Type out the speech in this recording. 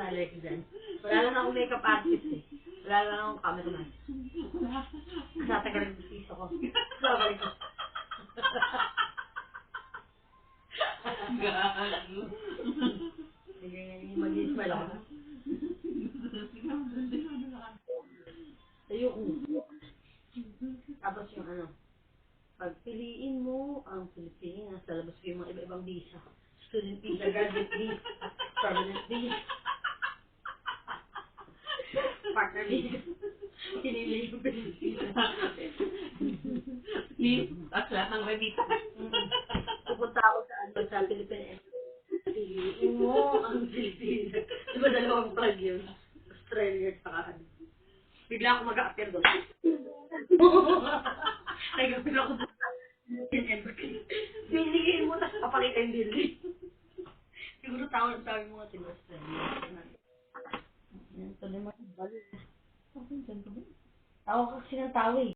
Balik dyan. Wala lang akong makeup artist. Eh. Wala lang akong cameraman. Natatagal yung piso ko. Sabalik ko. Gago. Sige, mag-iswell ako. Tayo ko. Tapos yung ano, pagpiliin mo ang Pilipinas, lalabas ko yung mga iba-ibang visa. Student visa, graduate visa, permanent visa. Partner visa. Pinili yung Pilipinas. Please, at lahat ng. Mm. Pupunta ako sa ano, sa Philippines. Piliin mo ang Pilipinas. Di ba dalawang flag yun? Australia at saka ano. Bigla ako mag-a-appear doon. Ay, gawin ako doon sa embassy. Binigay mo, tapos papakita yung building. Siguro sabi mo nga sa Australia. Yan, tuloy mo. Ako kasi ng tao eh.